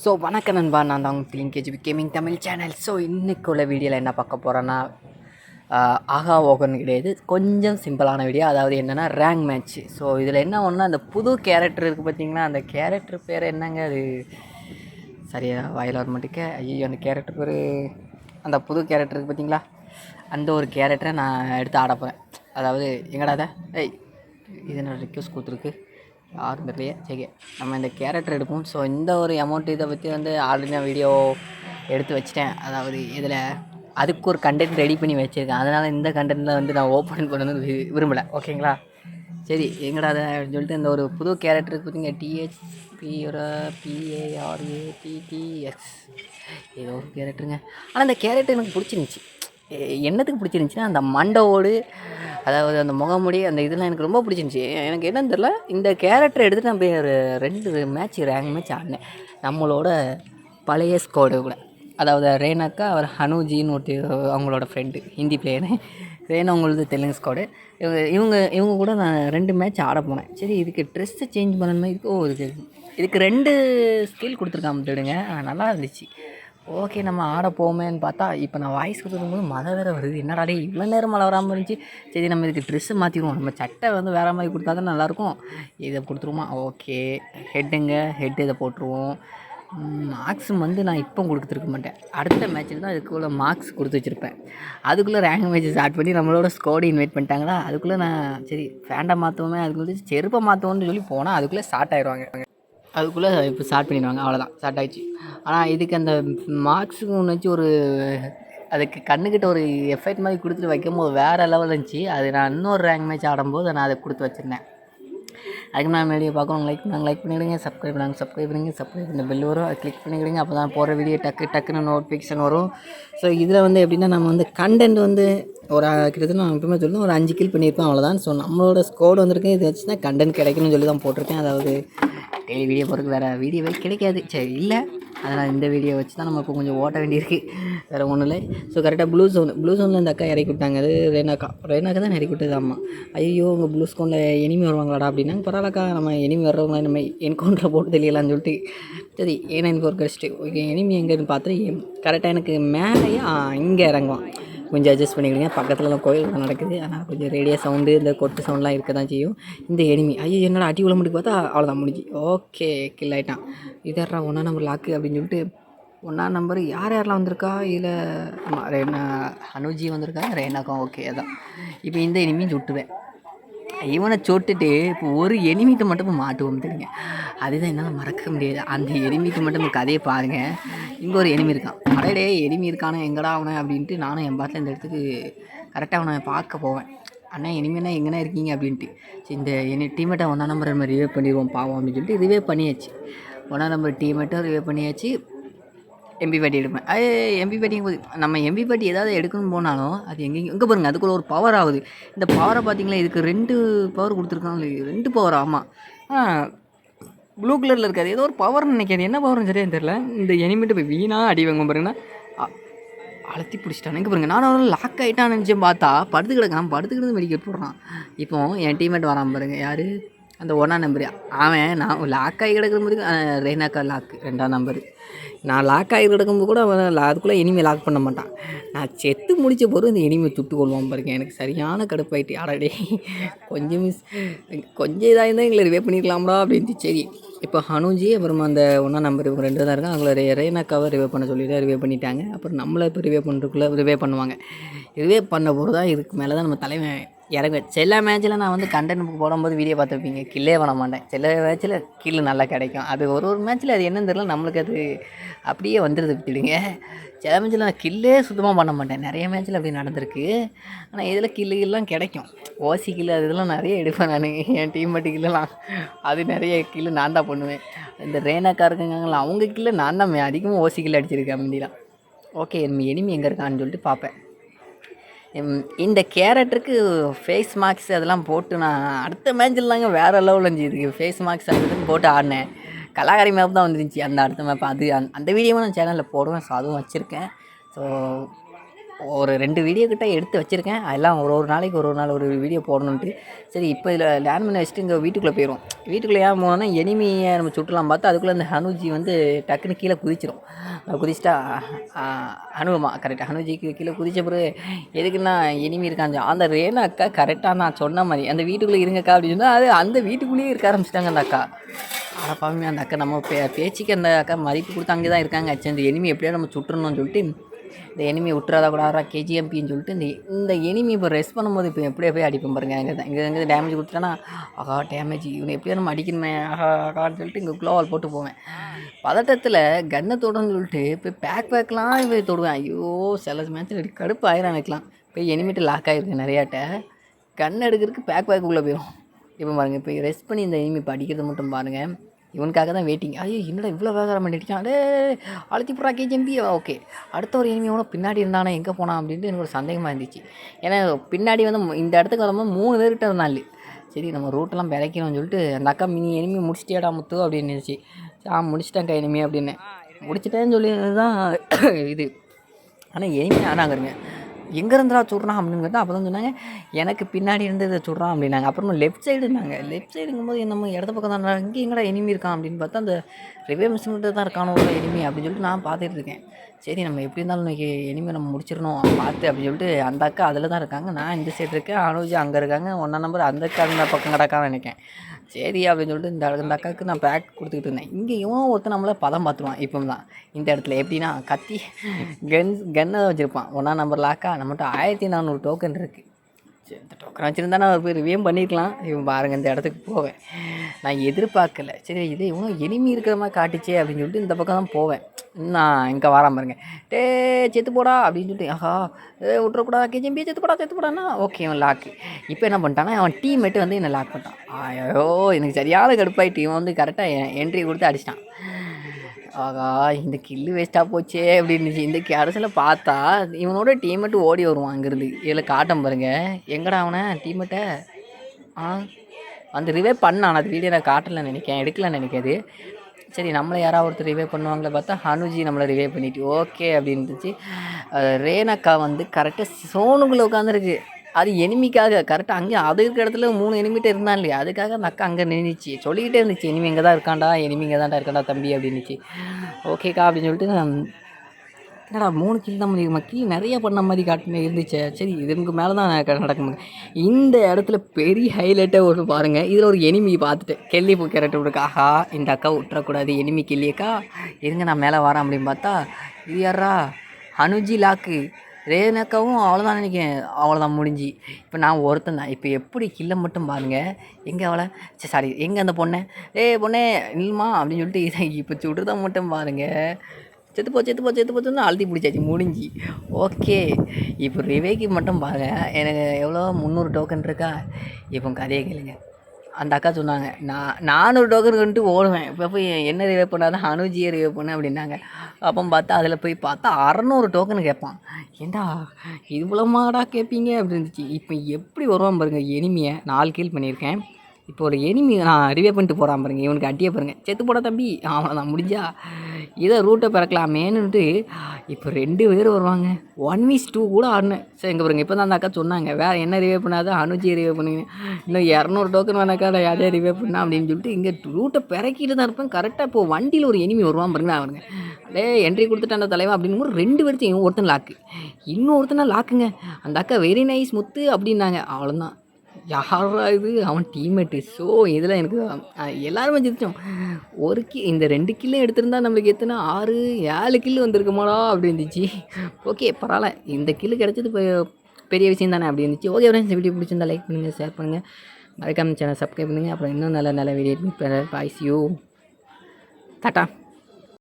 So வணக்கம் நண்பா. நான் தான் உங்கள் film KGB gaming Tamil channel. So இன்றைக்கு உள்ள வீடியோவில் என்ன பார்க்க போகிறேன்னா ஆகா ஓகன் கிடையாது. கொஞ்சம் சிம்பிளான வீடியோ. அதாவது என்னென்னா ரேங்க் மேட்ச் ஸோ இதில் என்ன ஒன்று அந்த புது கேரக்டர் இருக்குது பார்த்தீங்கன்னா அந்த கேரக்டர் பேர் என்னங்க? அது சரியா வாயில் வர மாட்டேங்க ஐயோ அந்த கேரக்டர் பேர் அந்த புது கேரக்டர் இருக்குது பார்த்தீங்களா அந்த ஒரு கேரக்டரை நான் எடுத்து ஆட போகிறேன் அதாவது எங்கடா அதை? ஏய் இது என்ன ரிக்வஸ்ட் கொடுத்துருக்கு? யாரும் தெரியலையே. சரி நம்ம இந்த கேரக்டர் எடுப்போம். ஸோ இந்த ஒரு அமௌண்ட் இதை பற்றி வந்து ஆல்ரெடி நான் வீடியோ எடுத்து வச்சிட்டேன். அதாவது இதில் அதுக்கு ஒரு கண்டென்ட் ரெடி பண்ணி வச்சுருக்கேன். அதனால் இந்த கண்டென்ட்டில் வந்து நான் ஓப்பன் பண்ண வந்து வி- விரும்பலை. ஓகேங்களா சரி எங்கடா அதை அப்படின்னு சொல்லிட்டு இந்த ஒரு புது கேரக்டருக்கு பார்த்தீங்க டிஹெச் பியூர பிஏஆர்ஏ டிடிஎஸ் ஏதோ ஒரு கேரக்டருங்க ஆனால் அந்த கேரக்டர் எனக்கு பிடிச்சிருந்துச்சி. என்னத்துக்கு பிடிச்சிருந்துச்சின்னா அந்த மண்டவோடு அதாவது அந்த முகமுடி அந்த இதெல்லாம் எனக்கு ரொம்ப பிடிச்சிருந்துச்சி. எனக்கு என்னன்னு தெரில இந்த கேரக்டர் எடுத்துகிட்டு நான் போய் ஒரு ரெண்டு மேட்ச் ரேங்க் மேட்ச் ஆடினேன். நம்மளோட பழைய ஸ்கோடு கூட. அதாவது ரேனாக்கா அவர் ஹனுஜின்னு ஒருத்தி அவங்களோட ஃப்ரெண்டு ஹிந்தி பிளேயரு ரேனா அவங்களது தெலுங்கு ஸ்கோடு இவங்க இவங்க இவங்க கூட நான் ரெண்டு மேட்ச் ஆட போனேன். சரி இதுக்கு ட்ரெஸ்ஸை சேஞ்ச் பண்ணணுமே? இதுக்கு ஓ இதுக்கு இதுக்கு ரெண்டு ஸ்கில் கொடுத்துருக்காம தேடுங்க நல்லா இருந்துச்சு. ஓகே நம்ம ஆட போமேன்னு பார்த்தா இப்போ நான் வாய்ஸ் கொடுத்துருக்கும்போது மழை வேறு வருது. என்னடா டேய் இவ்வளோ நேரம் மழை வராமல் இருந்துச்சு. சரி நம்ம இதுக்கு ட்ரெஸ்ஸு மாற்றிடுவோம் நம்ம சட்டை வந்து வேறு மாதிரி கொடுத்தா தான் நல்லாயிருக்கும். இதை கொடுத்துருவோமா? ஓகே. ஹெட்டுங்க ஹெட் இதை போட்டுருவோம். மார்க்ஸ் வந்து நான் இப்போ கொடுத்துருக்க மாட்டேன். அடுத்த மேட்ச்சில் தான் இதுக்குள்ளே மார்க்ஸ் கொடுத்து வச்சுருப்பேன். அதுக்குள்ளே ரேங்க் மேட்ச் ஸ்டார்ட் பண்ணி நம்மளோட ஸ்கோடு இன்வைட் பண்ணிட்டாங்களா? அதுக்குள்ளே நான் சரி ஃபேண்டை மாற்றுவோமே அதுக்குள்ளே செருப்பை மாற்றுவோன்னு சொல்லி போனால் அதுக்குள்ளே ஸ்டார்ட் ஆயிடுவாங்க. அதுக்குள்ளே இப்போ ஸ்டார்ட் பண்ணிடுவாங்க. அவ்வளோதான் ஸ்டார்ட் ஆயிடுச்சு. ஆனால் இதுக்கு அந்த மார்க்ஸுக்கு ஒன்று வச்சு ஒரு அதுக்கு கண்ணுக்கிட்ட ஒரு எஃபெக்ட் மாதிரி கொடுத்துட்டு வைக்கும்போது வேறு லெவல் இருந்துச்சு. அது நான் இன்னொரு ரேங்க் மேட்ச் ஆடும்போது நான் அதை கொடுத்து வச்சுருந்தேன். அதுக்கு நான் வீடியோ பார்க்கணும். லைக் நாங்கள் லைக் பண்ணிவிடுங்க சப்ஸ்கிரைப் நாங்கள் சப்ஸ்கிரைப் பண்ணுங்க. சப்ஸ்கிரைப் பண்ண பெல் வரும். அதை கிளிக் பண்ணிக்கிடுங்க அப்போ தான் போகிற வீடியோ டக்கு டக்குன்னு நோட்டிஃபிகேஷன் வரும். ஸோ இதில் வந்து எப்படின்னா நம்ம வந்து கண்டென்ட் வந்து ஒரு கிட்டத்தட்ட நான் எப்பவுமே சொல்லணும் ஒரு அஞ்சு கில் பண்ணியிருப்பேன் அவ்வளோதான் ஸோ நம்மளோட ஸ்கோடு வந்திருக்கு. இது வச்சுன்னா கண்டென்ட் கிடைக்கணும்னு சொல்லி தான் போட்டிருக்கேன். அதாவது டெய்லி வீடியோ போகிறதுக்கு வேறு வீடியோவே கிடைக்காது. சரி இல்லை. அதனால் இந்த வீடியோ வச்சு தான் நம்ம இப்போ கொஞ்சம் ஓட்ட வேண்டியிருக்கு. வேறு ஒன்றும் இல்லை. ஸோ கரெக்டாக ப்ளூ ஜோன் ப்ளூ ஜோனில் இந்த அக்கா இறக்கி விட்டாங்க. அது ரேனாக்கா ரேனாக்கா தான் இறக்கி விட்டது ஆமாம் ஐயோ உங்கள் ப்ளூ ஸ்கோனில் எனிமி வருவாங்களாடா அப்படின்னா. பரவாயில்லக்கா நம்ம எனிமி வர்றவங்க நம்ம என்கவுண்டரில் போட்டு தெரியலாம்னு சொல்லிட்டு. சரி ஏன்னா எனக்கு ஒரு கஷ்டம் ஓகே எனிமி எங்கேன்னு பார்த்துட்டு கரெக்டாக எனக்கு மேலேயே இங்கே இறங்குவான். கொஞ்சம் அட்ஜஸ்ட் பண்ணிக்கிடுங்க பக்கத்துலலாம் கோயில் தான் நடக்குது. ஆனால் கொஞ்சம் ரேடியோ சவுண்டு இந்த கொட்டு சவுண்ட்லாம் இருக்க தான் செய்யும். இந்த எனிமி ஐயோ என்னடா அடி உள்ள பார்த்தா அவ்வளோதான் முடிஞ்சு. ஓகே கில் ஆகிட்டான் இதர்றா ஒன்றா நம்பர் லாக்கு அப்படின்னு சொல்லிட்டு ஒன்றா நம்பர் யார் யாரெல்லாம் வந்திருக்கா? இதில் ஆமாம் ரேனா அனுஜி வந்திருக்கா? ரேனாக்கா ஓகே அதான். இப்போ இந்த எனிமியும் சுட்டுவேன். இவனை சொட்டுட்டு இப்போ ஒரு எனிமிக்கு மட்டும் மாட்டுவோம் தெரியுங்க. அதுதான் என்னால் மறக்க முடியாது. அந்த எனிமிட்டு மட்டும் கதையை பாருங்கள் இங்கே ஒரு எனிமி இருக்கான். அடடே எனிமி இருக்கானே எங்கடா அவனை? அப்படின்ட்டு நானும் என் பாட்டில் இந்த இடத்துக்கு கரெக்டாக அவனை பார்க்க போவேன். அண்ணா இனிமேனா எங்கண்ணா இருக்கீங்க? அப்படின்ட்டு. சரி இந்த என்ன டீமேட்டை ஒன்றா நம்பர் நம்ம ரிவே பண்ணிடுவோம் பாவம் அப்படின்னு சொல்லிட்டு ரிவே பண்ணியாச்சு. ஒன்றா நம்பர் டீமேட்டும் ரிவே பண்ணியாச்சு. எம்பி பாட்டி எடுப்பேன். அது எம்பி பாட்டிங்க போது நம்ம எம்பி பாட்டி ஏதாவது எடுக்கணும்னு போனாலும் அது எங்கேயும் எங்கே பாருங்கள் அதுக்குள்ள ஒரு பவர் ஆகுது. இந்த பவரை பார்த்தீங்களா இதுக்கு ரெண்டு பவர் கொடுத்துருக்காங்க ரெண்டு பவர் ஆமாம் ப்ளூ கலரில் இருக்காது. ஏதோ ஒரு பவர் நினைக்காது என்ன பவர்னு சரியாக தெரில இந்த எனிமிட்டு போய் வீணாக அடி வாங்க பாருங்கன்னா அ- அழுத்தி பிடிச்சிட்டான் பாருங்க. நான் அவன் லாக் ஆகிட்டான்னு நினச்சேன். பார்த்தா படுத்து கிடக்கான் படுத்து கிடந்து மெடிக்கல் போடுறான். இப்போ என் டீம்மேட் வரான் பாருங்க. யார்? அந்த ஒன்றா நம்பர் அவன் நான் லாக் ஆகி கிடக்கும்போது ரெய்னாக்கா லாக் ரெண்டாம் நம்பரு நான் லாக் ஆகி கிடக்கும்போது கூட அவன் அதுக்குள்ளே இனிமே லாக் பண்ண மாட்டான். நான் செத்து முடித்த போது இந்த இனிமே துட்டு கொள்வான் பாருங்க. எனக்கு சரியான கடுப்பாயிட்டு அடடே கொஞ்சம் மிஸ் கொஞ்சம் இதாக இருந்தால் எங்களை ரிவே பண்ணிக்கலாம்டா அப்படின்ட்டு. சரி இப்போ ஹனுஜி அப்புறமா அந்த ஒன்றா நம்பர் இவங்க ரெண்டு தான் இருக்காங்க. அவங்கள ரெய்னாக்காவை ரேனாக்காவை ரிவே பண்ண சொல்லிட்டு ரிவே பண்ணிட்டாங்க. அப்புறம் நம்மளை இப்போ ரிவே பண்ணுறதுக்குள்ளே ரிவே பண்ணுவாங்க. ரிவே பண்ண போது தான் இதுக்கு மேலே தான் நம்ம தலைவன் எனக்கு சில மேட்ச்சில் நான் வந்து கண்டென்ட் போடும்போது வீடியோ பார்த்துருப்பீங்க. கில்லே பண்ண மாட்டேன். சில மேட்ச்சில் கில்லு நல்லா கிடைக்கும். அது ஒரு ஒரு மேட்ச்சில் அது என்னன்னு தெரியல. நம்மளுக்கு அது அப்படியே வந்துடுது விட்டுடுங்க. சில மேட்ச்சில் நான் கில்லே சுத்தமாக பண்ண மாட்டேன். நிறைய மேட்ச்சில் அப்படி நடந்திருக்கு. ஆனால் இதில் கில்லு எல்லாம் கிடைக்கும். ஓசி கில்லு அது இதெல்லாம் நிறைய எடுப்பேன் நான். என் டீம் மட்டும் கில்லெலாம் அது நிறைய கில்லு நான் தான் பண்ணுவேன். இந்த ரேனாக்கா இருக்குங்களா அவங்க கில்ல நான் தான் அதிகமாக ஓசி கில்லு அடிச்சிருக்கேன் முந்திலாம் ஓகே எனிமி எங்கே இருக்கான்னு சொல்லிட்டு பார்ப்பேன். இந்த கேரக்டருக்கு ஃபேஸ் மார்க்ஸ் அதெல்லாம் போட்டு நான் அடுத்த மேட்ச்சில் தாங்க வேறு லெவலில் இருந்துச்சு. இதுக்கு ஃபேஸ் மார்க்ஸ் அதுன்னு போட்டு ஆடினேன். கலாகாரி மேப் தான் வந்துருந்துச்சு. அந்த அடுத்த மேப் அது. அந்த- அந்த வீடியோவும் நான் சேனலில் போடுவேன். ஸோ அதுவும் வச்சுருக்கேன். ஸோ ஒரு ரெண்டு வீடியோ கிட்ட எடுத்து வச்சுருக்கேன். அதெல்லாம் ஒரு ஒரு நாளைக்கு ஒரு ஒரு நாள் ஒரு வீடியோ போடணுன்ட்டு சரி இப்போ இதில் லேண்ட் பண்ணி வச்சுட்டு இங்கே வீட்டுக்குள்ளே போயிடும் வீட்டுக்குள்ளே ஏன் போனோன்னா எனிமையை நம்ம சுட்டலாம் பார்த்தா அதுக்குள்ளே அந்த ஹனுஜி வந்து டக்குன்னு கீழே குதிச்சிடும் குதிச்சிட்டா ஹனுமா கரெக்டாக ஹனுஜிக்கு கீழே குதிச்ச பிறகு எதுக்குன்னா எனிமி இருக்காங்க அந்த ரேனா அக்கா கரெக்டாக நான் சொன்ன மாதிரி அந்த வீட்டுக்குள்ளே இருங்கக்கா அப்படின்னு சொன்னால் அது அந்த வீட்டுக்குள்ளேயே இருக்க ஆரம்பிச்சிட்டாங்க அந்த அக்கா. ஆனால் அந்த அக்கா நம்ம பே பேச்சுக்கு அந்த அக்கா மதிப்பு கொடுத்து அங்கே தான் இருக்காங்க. ஆச்சு அந்த எனிமி எப்படியா நம்ம சுட்டுறணும்னு சொல்லிட்டு இந்த எனிமி விட்டுறாதா கூடாதா கேஜிஎம்பின்னு சொல்லிட்டு இந்த இந்த எனிமி இப்போ ரெஸ்ட் பண்ணும்போது இப்போ எப்படியே போய் அடிப்போம் பாருங்க இங்கே தான் இங்கே இங்கே டேமேஜ் கொடுத்துட்டேன்னா ஆகா டேமேஜ் இவனை எப்படியோ நம்ம அடிக்கணுமே ஆகா ஆகான்னு சொல்லிட்டு இங்கே குளோவால் போட்டு போவேன். பதட்டத்தில் கன்னை தொடன்னு சொல்லிட்டு போய் பேக் பேக்லாம் போய் தொடுவேன். ஐயோ சில மேட்ச்சில் கடுப்பு ஆயிரம் எனக்குலாம் போய் எனிமிட்டு லாக் ஆகிருக்கு நிறையாட்ட. கண் எடுக்கிறதுக்கு பேக் பேக்குள்ளே போயிடும் இப்போ பாருங்கள் இப்போ ரெஸ்ட் பண்ணி இந்த எனிமி இப்போ அடிக்கிறது மட்டும் பாருங்கள் இவனுக்காக தான் வெயிட்டிங் ஐயோ என்னடா இவ்வளோ வேகரம் பண்ணிட்டு அடே அழுத்தி போடுறா கேஜிஎம்பி ஓகே அடுத்த ஒரு இனிமையோட பின்னாடி இருந்தானே எங்கே போனான் அப்படின்ட்டு எனக்கு ஒரு சந்தேகமாக இருந்துச்சு. ஏன்னா பின்னாடி வந்து இந்த இடத்துக்கு வரும்போது மூணு பேர்கிட்ட இருந்தாள் சரி நம்ம ரூட்டெல்லாம் பிறக்கணும்னு சொல்லிட்டு அந்த அக்கா மினி எனிமி முடிச்சிட்டியாடா முத்து? அப்படின்னு இருந்துச்சு. ஆ முடிச்சிட்டேன் இனிமே அப்படின்னு. முடிச்சிட்டேன்னு சொல்லி தான் இது ஆனால் எனிமே ஆனாங்கிறங்க எங்கே இருந்துடா சுடுறான் அப்படின்னு அப்போ தான் சொன்னாங்க. எனக்கு பின்னாடி இருந்து இதை சுடுறான் அப்படின்னாங்க. அப்புறமா லெஃப்ட் சைடு லெஃப்ட் லெஃப்ட் சைடுங்கும்போது நம்ம இடது பக்கம் தான் இங்கே எங்கடா எனிமி இருக்கான் அப்படின்னு பார்த்தா அந்த ரிவே மிஷின்கிட்ட தான் இருக்கானோ எனிமி அப்படின்னு சொல்லிட்டு நான் பார்த்துட்டு இருக்கேன். சரி நம்ம எப்படி இருந்தாலும் இன்றைக்கி எனிமே நம்ம முடிச்சிடணும் பார்த்து அப்படின்னு சொல்லிட்டு அந்த அக்கா அதில் தான் இருக்காங்க. நான் இந்த சைடு இருக்கேன் அனுஜி அங்கே இருக்காங்க. ஒன்றா நம்பர் அந்த அக்கா அந்த பக்கம் கிடக்கான்னு நினைக்கேன். சரி அப்படின்னு சொல்லிட்டு இந்த இந்த அக்காவுக்கு நான் பேக் கொடுத்துக்கிட்டு இருந்தேன். இங்கே இவன் ஒருத்தன் நம்மளை பதம் பார்த்துருவான் இப்போ தான் இந்த இடத்துல எப்படின்னா கத்தி கன்ஸ் கன்னை தான் வச்சுருப்பான். ஒன்றா நம்பர் லாக்கா நம்மகிட்ட ஆயிரத்தி நானூறு டோக்கன் இருக்குது சரி இந்த டோக்கன் வச்சுருந்தா நான் போய் ரிவியூ பண்ணியிருக்கலாம் இவன் பாருங்கள் இந்த இடத்துக்கு போவேன். நான் எதிர்பார்க்கல. சரி இது இவனும் எளிமி இருக்கிற மாதிரி காட்டுச்சே அப்படின்னு சொல்லிட்டு இந்த பக்கம் தான் போவேன். நான் இங்கே வராம பாருங்க டே செத்து போடா அப்படின்னு சொல்லிட்டு ஆஹா ஏ விட்றக்கூடாது கேஜிஎம்பி செத்து போடா செத்து போடானா ஓகே அவன் லாக்கு இப்போ என்ன பண்ணிட்டானா அவன் டீம்மேட்டு வந்து என்னை லாக் பண்ணிட்டான். ஐயோ எனக்கு சரியான கடுப்பாயிட்டு இவன் வந்து கரெக்டாக என்ட்ரி கொடுத்து அடிச்சிட்டான். ஆகா இந்த கில்லு வேஸ்ட்டாக போச்சே அப்படின்னு இந்த கடைசியில் பார்த்தா இவனோட டீமெட்டு ஓடி வருவான் அங்கேருந்து. இதில் காட்டம் பாருங்க. எங்கடா அவனை? டீமெட்டை ஆ அந்த ரிவே பண்ணான். அது வீடியோ நான் காட்டல நினைக்கேன் எடுக்கல நினைக்காது சரி நம்மளை யாராவது ஒருத்தர் ரிவே பண்ணுவாங்களே பார்த்தா ஹனுஜி நம்மளை ரிவே பண்ணிட்டு ஓகே அப்படின்ட்டுச்சு ரேனக்கா வந்து கரெக்டாக சோனுக்குள்ளே உட்காந்துருக்கு அது எனிமிக்காக கரெக்டாக அங்கே அது இருக்கிற இடத்துல மூணு எனிமிட்ட இருந்தான் இல்லையா? அதுக்காக அந்த அக்கா அங்கே நின்றுச்சு சொல்லிக்கிட்டே இருந்துச்சு எனிமி இங்கே தான் இருக்காண்டா எனிமி இங்கே தான்டா இருக்காண்டா தம்பி அப்படின்னுச்சு. ஓகேக்கா அப்படின்னு சொல்லிட்டு நான் என்னடா மூணு கில் தான் பண்ணிருக்கோம் கில் நிறைய பண்ண மாதிரி காட்டுமே இருந்துச்சு. சரி இதுக்கு மேலே தான் நடக்க முடியும் இந்த இடத்துல பெரிய ஹைலைட்டாக ஒரு பாருங்கள் இதில் ஒரு எனிமி பார்த்துட்டு கெல்லி பூ கேரக்டர் விடுக்கு ஆஹா இந்த அக்கா விட்டுறக்கூடாது. எனிமி கில்லியக்கா இருங்க நான் மேலே வரேன் அப்படின்னு பார்த்தா இது யாரா அனுஜி லாக்கு. ரேனக்காவும் அவ்வளோதான் நினைக்கிறேன். அவ்வளோதான் முடிஞ்சு. இப்போ நான் ஒருத்தன் தான். இப்போ எப்படி கில்லை மட்டும் பாருங்கள் எங்கே அவளை? சரி சாரி எங்கே அந்த பொண்ணை? ஏ பொண்ணே இல்லைம்மா அப்படின்னு சொல்லிட்டு இதை இப்போ சுடுறத மட்டும் பாருங்கள் செத்து போ செத்து போ செத்து போச்சுன்னு அழுத்தி பிடிச்சாச்சு. முடிஞ்சு. ஓகே. இப்போ ரிவேக்கு மட்டும் பாருங்கள் எனக்கு எவ்வளோ முந்நூறு டோக்கன் இருக்கா? இப்போ கதையை கேளுங்க. அந்த அக்கா சொன்னாங்க நான் நானூறு டோக்கன் கொண்டு ஓடுவேன். இப்போ போய் என்ன ரிவே பண்ணாதான் அனுஜியை ரிவே பண்ண அப்படின்னாங்க. அப்போ பார்த்தா அதில் போய் பார்த்தா அறநூறு டோக்கன் கேட்பான் ஏண்டா இவ்வளோமாடா கேட்பீங்க அப்படி இருந்துச்சு. இப்போ எப்படி வருவான் பாருங்கள் எனிமையை நாலு கீழ் பண்ணியிருக்கேன். இப்போ ஒரு எனிமி நான் ரிவே பண்ணிட்டு போகிறான் பாருங்க. இவனுக்கு அட்டியே பாருங்க. செத்து போட தம்பி. அவன் முடிஞ்சா. இதை ரூட்டை பிறக்கலாமேன்னுட்டு இப்போ ரெண்டு பேர் வருவாங்க. ஒன் வீஸ் டூ கூட ஆடினேன். சரி இங்கே பாருங்க. இப்போ தான் அந்த அக்கா சொன்னாங்க. வேறு என்ன ரிவே பண்ணாத? அனுஜி ரிவே பண்ணுங்க. இன்னும் இரநூறு டோக்கன் வேணாக்கா நான் யாரையா ரிவே பண்ணா அப்படின்னு சொல்லிட்டு இங்கே ரூட்டை பிறக்கிட்டு தான் இருப்பேன். கரெக்டாக இப்போ வண்டியில் ஒரு எனிமி வருவான் பாருங்க அவருங்க அதே என்ட்ரி கொடுத்துட்டான் தலைவன் அப்படின்னு ரெண்டு பேர்த்தையும் ஒருத்தன் லாக்கு இன்னொருத்தனை லாக்குங்க அந்த அக்கா வெரி நைஸ் முத்து அப்படின்னாங்க. அவ்வளோதான் யாரா இது? அவன் டீம்மேட்டு ஸோ இதில் எனக்கு எல்லாருமே ஜெயிச்சோம் ஒரு கி இந்த ரெண்டு கில்லும் எடுத்திருந்தா நம்மளுக்கு எத்தனை? ஆறு ஏழு கில்லு வந்திருக்குமாடா அப்படி இருந்துச்சு. ஓகே பரவாயில்ல. இந்த கில்லு கிடச்சது பெரிய விஷயம் தானே அப்படி இருந்துச்சு. ஓகே ஃப்ரெண்ட்ஸ் வீடியோ பிடிச்சிருந்தா லைக் பண்ணுங்கள் ஷேர் பண்ணுங்கள் மறக்காம சேனல் சப்ஸ்கிரைப் பண்ணுங்கள் அப்புறம் இன்னும் நல்ல நல்ல வீடியோ பாய்ஸ் யூ டாட்டா